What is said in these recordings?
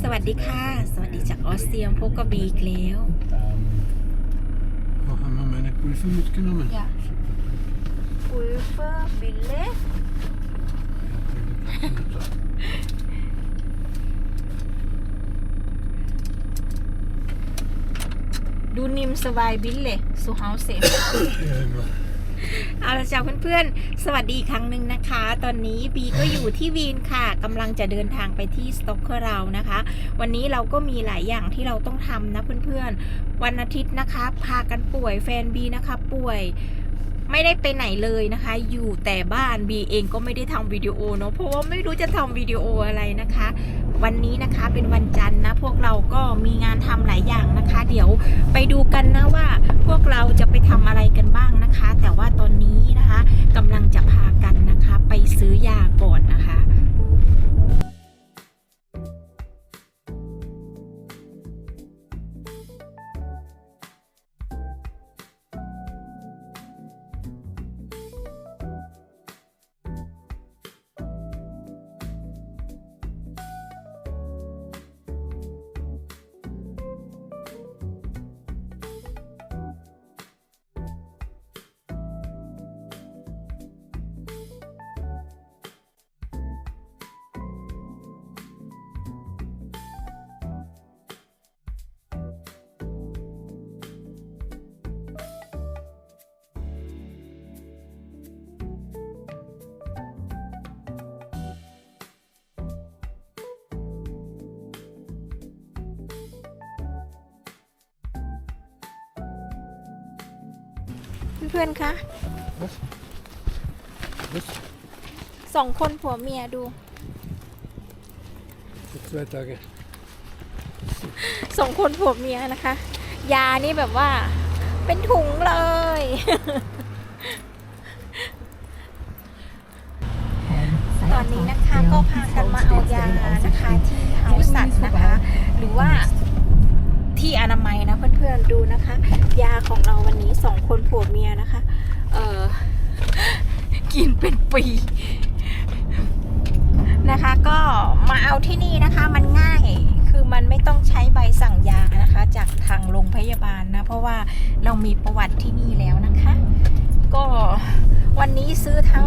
สวัสดีค่ะ สวัสดีจากออสเตรียพบกับบีอีกแล้ว Oh, haben wir meine Pulver mitgenommen? Ja. ปุยเฟอร์บิลเล่ดูนิมสบายบิลเล่สุเฮาเซ Ja, immer. เอาละจ้าเพื่อนๆ สวัสดีครั้งหนึ่งนะคะ ตอนนี้บีก็อยู่ที่วีนค่ะกำลังจะเดินทางไปที่สต็อกเกอร์เรานะคะ วันนี้เราก็มีหลายอย่างที่เราต้องทำนะเพื่อนๆ วันอาทิตย์นะคะ พากันป่วยแฟนบีนะคะป่วย ไม่ได้ไปไหนเลยนะคะ อยู่แต่บ้านบีเองก็ไม่ได้ทำวิดีโอเนาะเพราะว่าไม่รู้จะทำวิดีโออะไรนะคะ วันนี้นะคะเป็นวันจันทร์นะ พวกเราก็มีงานทำหลายอย่างนะคะ เดี๋ยวไปดูกันนะว่าพวกเราจะไปทำอะไรกันบ้างนะคะ แต่ว่าตอนนี้นะคะกำลังจะพากันนะคะ ไปซื้อยาก่อนนะคะ เพื่อนๆคะ Was? Was? สองคนผัวเมียดู Für zwei Tage. สองคนผัวเมียนะคะ ยานี่แบบว่า เป็นถุงเลย กินเป็นปี นะคะ ก็มาเอาที่นี่นะคะ มันง่ายคือมันไม่ต้องใช้ใบสั่งยานะคะ จากทางโรงพยาบาลนะ เพราะว่าเรามีประวัติที่นี่แล้วนะคะ ก็วันนี้ซื้อทั้ง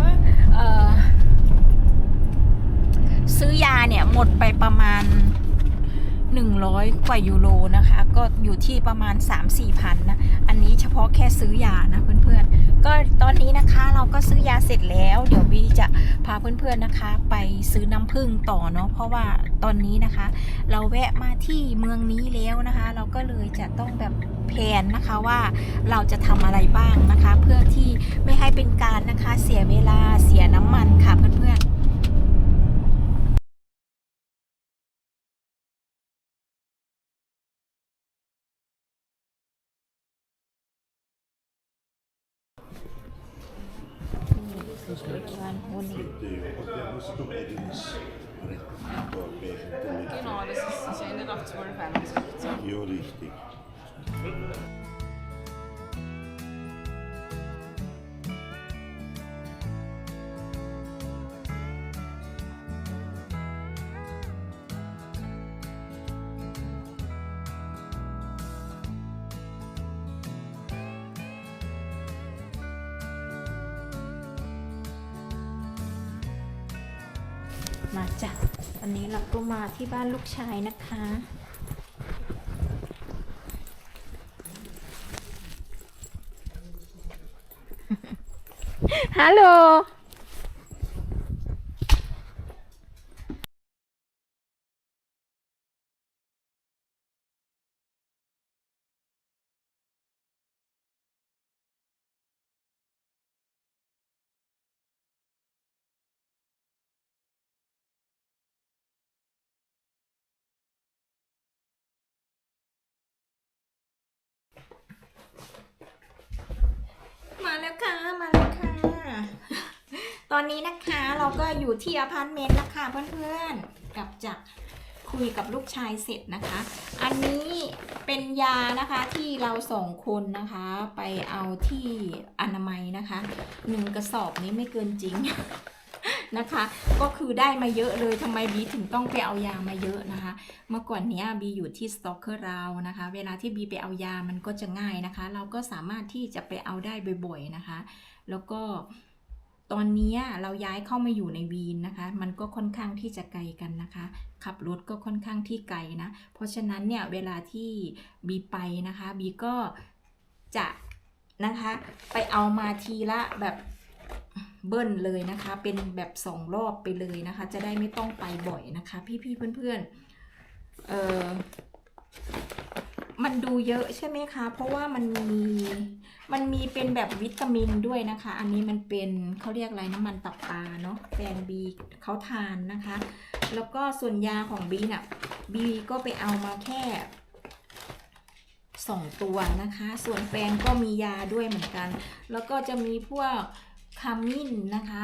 ซื้อยาเนี่ยหมดไปประมาณ 100 กว่ายูโรนะคะ ก็อยู่ที่ประมาณ 3-4พันนะ อันนี้เฉพาะแค่ซื้อยานะเพื่อนๆ ก็ตอนนี้นะคะเราก็ซื้อยาเสร็จแล้ว เดี๋ยววีจะพาเพื่อนๆนะคะ ไปซื้อน้ำผึ้งต่อเนาะเพราะว่าตอนนี้นะคะ เราแวะมาที่เมืองนี้แล้วนะคะ เราก็เลยจะต้องแบบแผนนะคะว่าเราจะทำอะไรบ้างนะคะ เพื่อที่ไม่ให้เป็นการนะคะเสียเวลาเสียน้ำมันค่ะเพื่อนๆ มาจ้ะวันนี้เราก็มาที่บ้านลูกชายนะคะ ฮัลโหล ตอนนี้นะคะเราก็อยู่ที่อพาร์ตเมนต์แล้วค่ะเพื่อนๆกลับจากคุยกับลูกชายเสร็จนะคะ อันนี้เป็นยานะคะที่เราสองคนนะคะ ไปเอาที่อนามัยนะคะหนึ่งกระสอบนี้ไม่เกินจริงนะคะ ก็คือได้มาเยอะเลยทำไมบีถึงต้องไปเอายามาเยอะนะคะ เมื่อก่อนเนี้ยบีอยู่ที่สต็อกเกอร์เรานะคะ เวลาที่บีไปเอายามันก็จะง่ายนะคะ เราก็สามารถที่จะไปเอาได้บ่อยๆนะคะ แล้วก็ ตอนนี้เราย้ายเข้ามาอยู่ในวีนนะคะ มันก็ค่อนข้างที่จะไกลกันนะคะ ขับรถก็ค่อนข้างที่ไกลนะ เพราะฉะนั้นเนี่ยเวลาที่บีไปนะคะบีก็จะนะคะไปเอามาทีละแบบเบิ้ลเลยนะคะ เป็นแบบสองรอบไปเลยนะคะ จะได้ไม่ต้องไปบ่อยนะคะ พี่ๆเพื่อนๆเออ มันดูเยอะใช่ไหมคะ เพราะว่ามันมี มันมีเป็นแบบวิตามินด้วยนะคะ อันนี้มันเป็นเขาเรียกอะไรน้ำมันตับปลาเนาะแฟนบีเขาทานนะคะ แล้วก็ส่วนยาของบีน่ะบีก็ไปเอามาแค่สองตัวนะคะ ส่วนแฟนก็มียาด้วยเหมือนกัน แล้วก็จะมีพวกขมิ้นนะคะ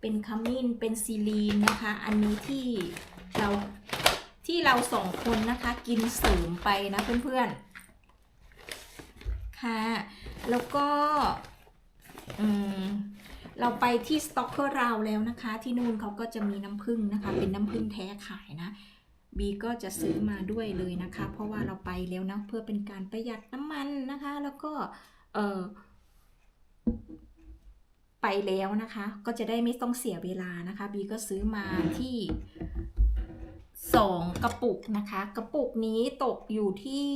เป็นขมิ้น เป็นซีลีนนะคะ อันนี้ที่เรา ที่เราสองคนนะคะกินเสริมไปนะเพื่อนๆ ค่ะ แล้วก็เราไปที่สต็อกเกอร์เราแล้วนะคะ ที่นู่นเขาก็จะมีน้ำผึ้งนะคะ เป็นน้ำผึ้งแท้ขายนะบีก็จะซื้อมาด้วยเลยนะคะ เพราะว่าเราไปแล้วนะเพื่อเป็นการประหยัดน้ำมันนะคะ แล้วก็เออไปแล้วนะคะ ก็จะได้ไม่ต้องเสียเวลานะคะบีก็ซื้อมาที่ สองกระปุกนะคะ กระปุกนี้ตกอยู่ที่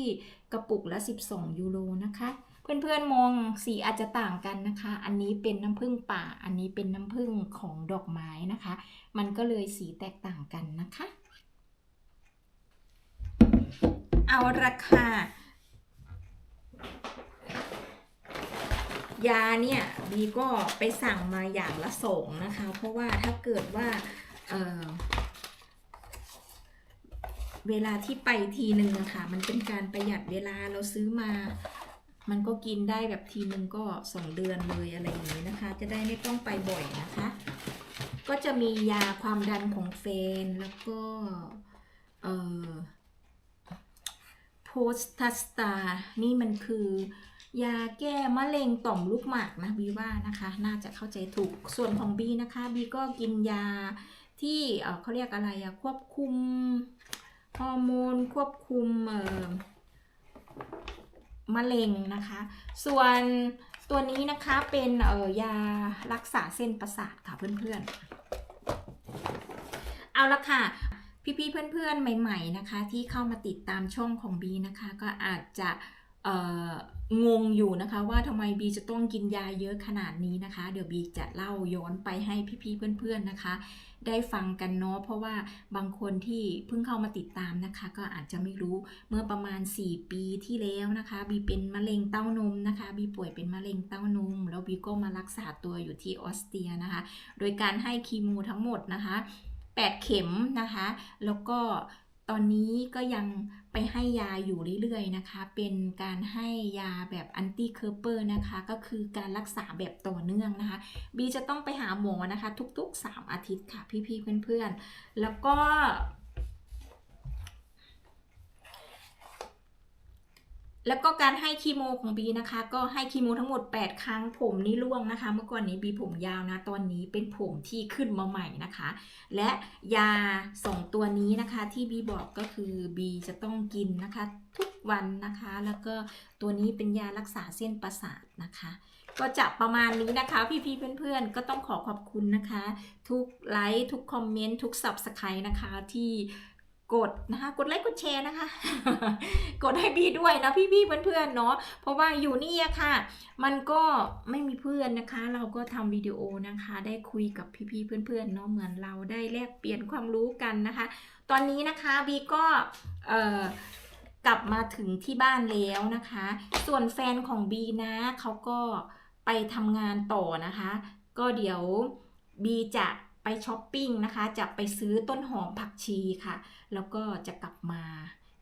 กระปุกละ 12 ยูโรนะคะ เพื่อนๆมองสีอาจจะต่างกันนะคะ อันนี้เป็นน้ำผึ้งป่า อันนี้เป็นน้ำผึ้งของดอกไม้นะคะ มันก็เลยสีแตกต่างกันนะคะ เอาราคายาเนี่ยบีก็ไปสั่งมาอย่างละสองนะคะ เพราะว่าถ้าเกิดว่า เวลาที่ไปทีหนึ่งอะค่ะ มันเป็นการประหยัดเวลาเราซื้อมา มันก็กินได้แบบทีหนึ่งก็สองเดือนเลยอะไรอย่างนี้นะคะ จะได้ไม่ต้องไปบ่อยนะคะ ก็จะมียาความดันของเฟนแล้วก็เอ่อโพสตัสตา นี่มันคือยาแก้มะเร็งต่อมลูกหมากนะบีว่านะคะ น่าจะเข้าใจถูกส่วนของบีนะคะบีก็กินยาที่เเขาเรียกอะไรอะควบคุม ฮอร์โมนควบคุมเอ่อมะเร็งนะคะ ส่วนตัวนี้นะคะเป็นเออยารักษาเส้นประสาทค่ะเพื่อนๆ เอาละค่ะพี่ๆเพื่อนๆใหม่ ๆนะคะ ที่เข้ามาติดตามช่องของบีนะคะ ก็อาจจะ งงอยู่นะคะว่าทำไมบีจะต้องกินยาเยอะขนาดนี้นะคะ เดี๋ยวบีจะเล่าย้อนไปให้พี่ๆเพื่อนๆนะคะ ได้ฟังกันเนาะเพราะว่าบางคนที่เพิ่งเข้ามาติดตามนะคะ ก็อาจจะไม่รู้เมื่อประมาณ 4 ปีที่แล้วนะคะ บีเป็นมะเร็งเต้านมนะคะ บีป่วยเป็นมะเร็งเต้านม แล้วบีก็มารักษาตัวอยู่ที่ออสเตรียนะคะ โดยการให้คีโมทั้งหมดนะคะ 8 เข็มนะคะ แล้วก็ ตอนนี้ก็ยังไปให้ยาอยู่เรื่อยๆนะคะ เป็นการให้ยาแบบแอนตี้เคอร์เปอร์นะคะ ก็คือการรักษาแบบต่อเนื่องนะคะ บีจะต้องไปหาหมอนะคะ ทุกๆ 3 อาทิตย์ค่ะ พี่ๆเพื่อนๆ แล้วก็ แล้วก็การให้คีโมของบีนะคะ ก็ให้คีโมทั้งหมด 8 ครั้งผมนี่ร่วงนะคะ เมื่อก่อนนี้บีผมยาวนะ ตอนนี้เป็นผมที่ขึ้นมาใหม่นะคะ และยาสองตัวนี้นะคะที่บีบอกก็คือบีจะต้องกินนะคะ ทุกวันนะคะ แล้วก็ตัวนี้เป็นยารักษาเส้นประสาทนะคะ ก็จะประมาณนี้นะคะ พี่ๆเพื่อนๆ ก็ต้องขอขอบคุณนะคะ ทุกไลค์ทุกคอมเมนต์ทุก subscribe นะคะที่ กดนะคะกดไลค์กดแชร์นะคะ กดให้บีด้วยนะพี่ๆเพื่อนๆเนาะเพราะว่าอยู่นี่อะค่ะ มันก็ไม่มีเพื่อนนะคะ เราก็ทำวิดีโอนะคะ ได้คุยกับพี่ๆเพื่อนๆเนาะเหมือนเราได้แลกเปลี่ยนความรู้กันนะคะ ตอนนี้นะคะบีก็เอ่อกลับมาถึงที่บ้านแล้วนะคะ ส่วนแฟนของบีนะเขาก็ไปทำงานต่อนะคะ ก็เดี๋ยวบีจะ ไปช้อปปิ้งนะคะ จะไปซื้อต้นหอมผักชีค่ะ แล้วก็จะกลับมา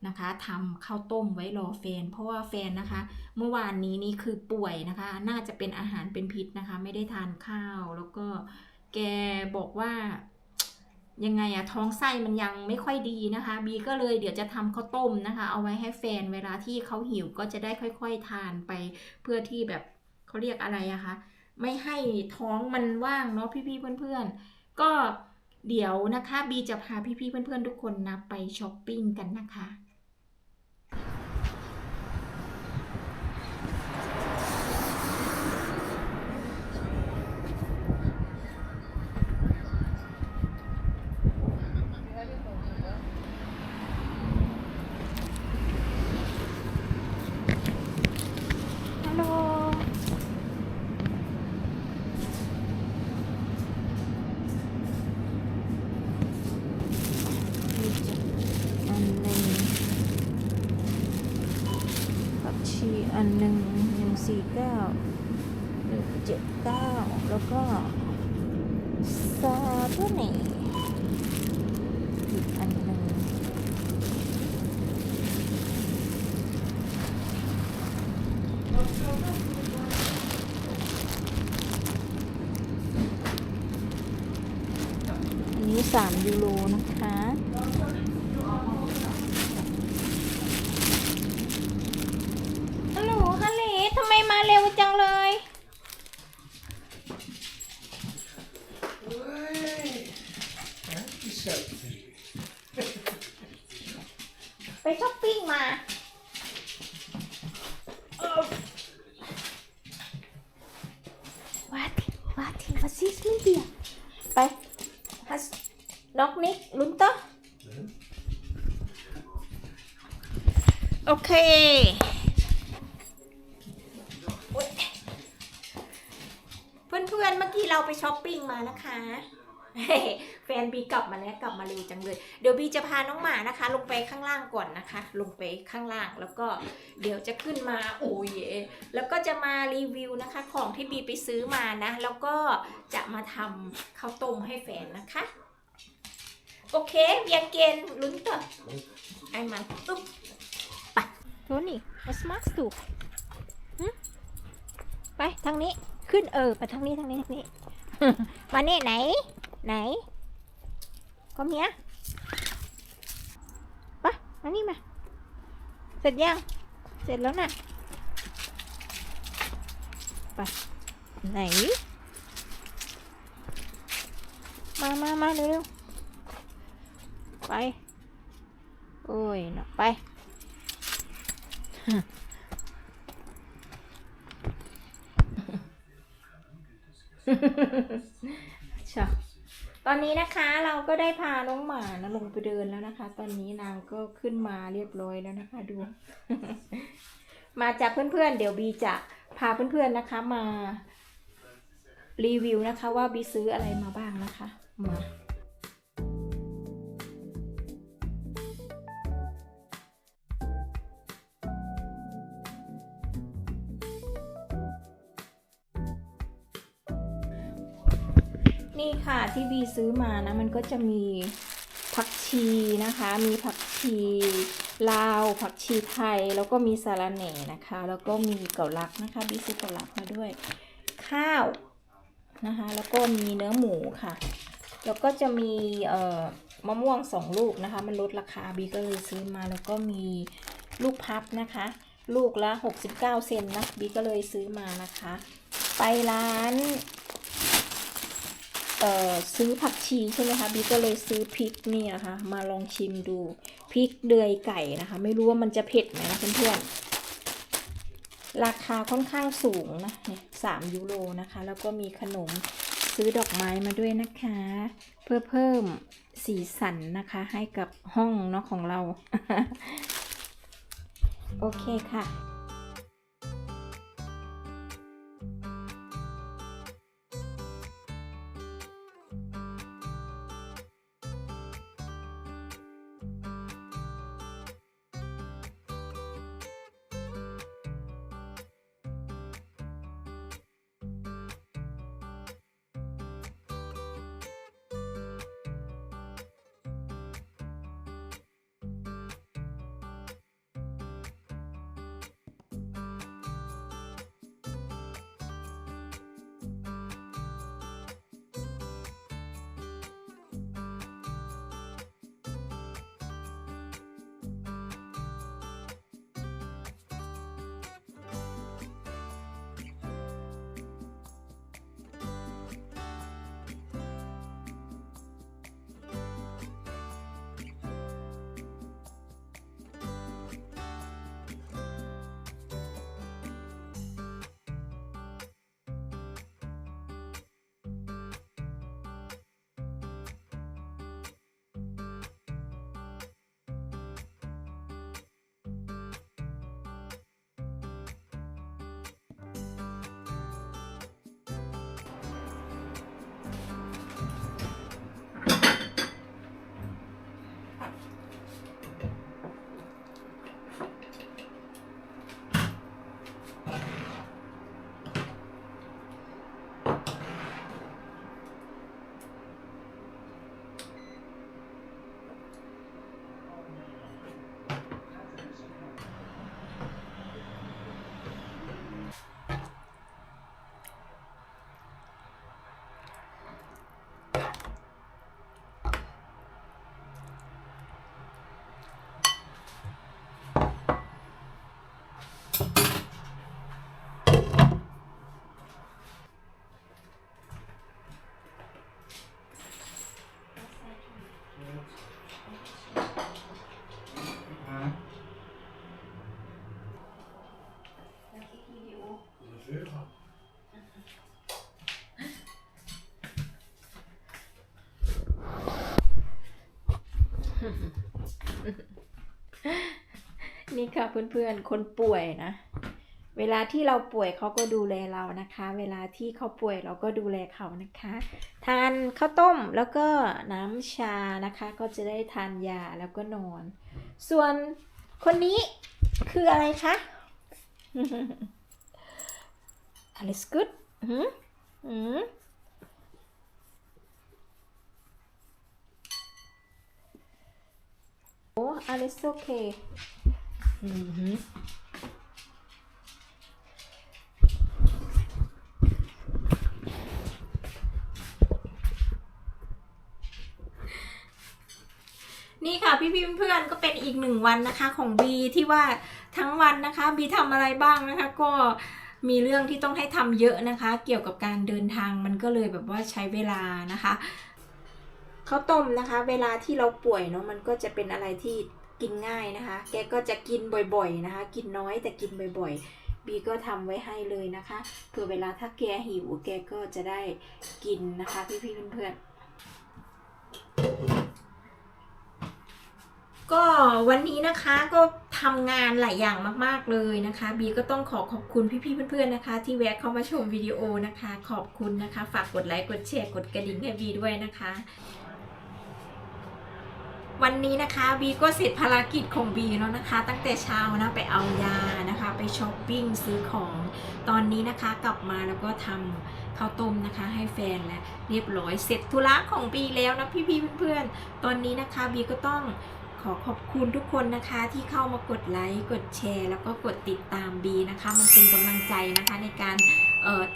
นะคะทำข้าวต้มไว้รอแฟน เพราะว่าแฟนนะคะ เมื่อวานนี้นี่คือป่วยนะคะ น่าจะเป็นอาหารเป็นพิษนะคะ ไม่ได้ทานข้าว แล้วก็แกบอกว่ายังไงอะท้องไส้มันยังไม่ค่อยดีนะคะ บีก็เลยเดี๋ยวจะทำข้าวต้มนะคะ เอาไว้ให้แฟนเวลาที่เขาหิวก็จะได้ค่อย ๆ ทานไปเพื่อที่แบบเขาเรียกอะไรอะคะ ไม่ให้ท้องมันว่างเนาะพี่ๆเพื่อนๆ ก็เดี๋ยวนะคะบีจะพาพี่ๆเพื่อนๆทุกคนนะไปช้อปปิ้งกันนะคะ 3 ยูโรนะะ น็อกนิกลุนเตอร์โอเค เพื่อนๆ เมื่อกี้เราไปช้อปปิ้งมานะคะ แฟนบีกลับมาแล้วกลับมาเร็วจังเลย เดี๋ยวบีจะพาน้องหมานะคะ ลงไปข้างล่างก่อนนะคะ ลงไปข้างล่างแล้วก็เดี๋ยวจะขึ้นมาโอ้ยแล้วก็จะมารีวิวนะคะ ของที่บีไปซื้อมานะ แล้วก็จะมาทำข้าวต้มให้แฟนนะคะ โอเคเบียงเกนลุ้นต่อไอ้มันตุ๊บไปโทนี่ was machst du หึไปทางนี้ ขึ้นเออ ไปทางนี้ทางนี้ทางนี้ มาเนี่ไหน ไหนก็เมียปะมานี่มา เสร็จยัง เสร็จแล้วนะไปไหน มามามาเร็ว ไป โอ้ยเนาะไปชตอนนี้นะคะเราก็ได้พาน้องหมานะลงไปเดินแล้วนะคะ ตอนนี้นางก็ขึ้นมาเรียบร้อยแล้วนะคะดู มาจากเพื่อนๆ เดี๋ยวบีจะพาเพื่อนๆนะคะมารีวิวนะคะว่าบีซื้ออะไรมาบ้างนะคะ มา นี่ค่ะที่บีซื้อมานะ มันก็จะมีผักชีนะคะ มีผักชีลาว ผักชีไทย แล้วก็มีสาระแหน่นะคะ แล้วก็มีเกาลักนะคะบีซื้อเกาลักมาด้วย ข้าวนะคะ แล้วก็มีเนื้อหมูค่ะ แล้วก็จะมีเอ่อมะม่วงสองลูกนะคะ มันลดราคาบีก็เลยซื้อมาแล้วก็มีลูกพับนะคะ ลูกละ 69 เซนนะบีก็เลยซื้อมานะคะ ไปร้าน เอ่อซื้อผักชีใช่ไหมคะบีก็เลยซื้อพริกนี่นะคะ มาลองชิมดูพริกเดือยไก่นะคะ ไม่รู้ว่ามันจะเผ็ดไหมนะเพื่อนๆราคาค่อนข้างสูงนะเนี่ยสามยูโรนะคะ แล้วก็มีขนมซื้อดอกไม้มาด้วยนะคะ เพื่อเพิ่มสีสันนะคะ ให้กับห้องเนาะของเรา โอเคค่ะ ค่ะเพื่อนๆ คนป่วยนะ เวลาที่เราป่วยเขาก็ดูแลเรานะคะ เวลาที่เขาป่วยเราก็ดูแลเขานะคะ ทานข้าวต้มแล้วก็น้ำชานะคะ ก็จะได้ทานยาแล้วก็นอน ส่วนคนนี้คืออะไรคะ Alles gut หืมหืมโอ้ alles okay อื อือนี่ค่ะพี่พี่เพื่อนๆก็เป็นอีกหนึ่งวันนะคะของบีที่ว่าทั้งวันนะคะบีทำอะไรบ้างนะคะ ก็มีเรื่องที่ต้องให้ทำเยอะนะคะ เกี่ยวกับการเดินทางมันก็เลยแบบว่าใช้เวลานะคะข้าวต้มนะคะ เวลาที่เราป่วยเนาะมันก็จะเป็นอะไรที่ กินง่ายนะคะ แกก็จะกินบ่อยๆนะคะ กินน้อยแต่กินบ่อยๆ บีก็ทำไว้ให้เลยนะคะ เผื่อเวลาถ้าแกหิวแกก็จะได้กินนะคะพี่ๆเพื่อนๆ ก็วันนี้นะคะก็ทำงานหลายอย่างมากๆเลยนะคะ บีก็ต้องขอขอบคุณพี่ๆเพื่อนๆนะคะ ที่แวะเข้ามาชมวิดีโอนะคะ ขอบคุณนะคะ ฝากกดไลค์กดแชร์กดกระดิ่งให้บีด้วยนะคะ วันนี้นะคะบีก็เสร็จภารกิจของบีแล้วนะคะ ตั้งแต่เช้านะไปเอายานะคะ ไปช้อปปิ้งซื้อของตอนนี้นะคะกลับมาแล้วก็ทำข้าวต้มนะคะ ให้แฟนและเรียบร้อยเสร็จธุระของบีแล้วนะพี่ๆเพื่อนๆ ตอนนี้นะคะบีก็ต้องขอขอบคุณทุกคนนะคะที่เข้ามากดไลค์กดแชร์ แล้วก็กดติดตามบีนะคะ มันเป็นกำลังใจนะคะในการ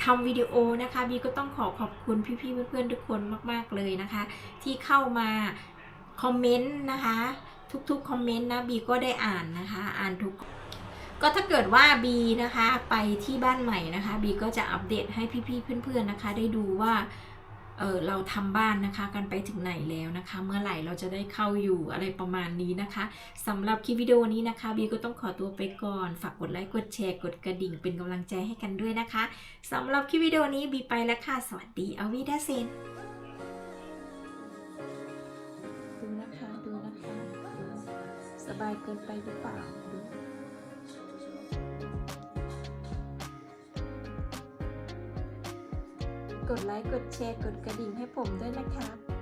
ทำวิดีโอนะคะบีก็ต้องขอขอบคุณพี่ๆเพื่อนๆทุกคนมาก ๆเลยนะคะ ที่เข้ามา คอมเมนต์นะคะ ทุกๆคอมเมนต์นะบีก็ได้อ่านนะคะ อ่านทุก ก็ถ้าเกิดว่าบีนะคะไปที่บ้านใหม่นะคะบีก็จะอัปเดตให้พี่ๆเพื่อนๆนะคะ ได้ดูว่าเออเราทำบ้านนะคะกันไปถึงไหนแล้วนะคะ เมื่อไหร่เราจะได้เข้าอยู่อะไรประมาณนี้นะคะสำหรับคลิปวิดีโอนี้นะคะบีก็ต้องขอตัวไปก่อนฝากกดไลค์กดแชร์กดกระดิ่งเป็นกำลังใจให้กันด้วยนะคะสำหรับคลิปวิดีโอนี้บีไปแล้วค่ะ สวัสดีเอาวีดาเซน บายเกินไปหรือเปล่าดกดไลค์ กดแชร์ กดกระดิ่งให้ผมด้วยนะคะ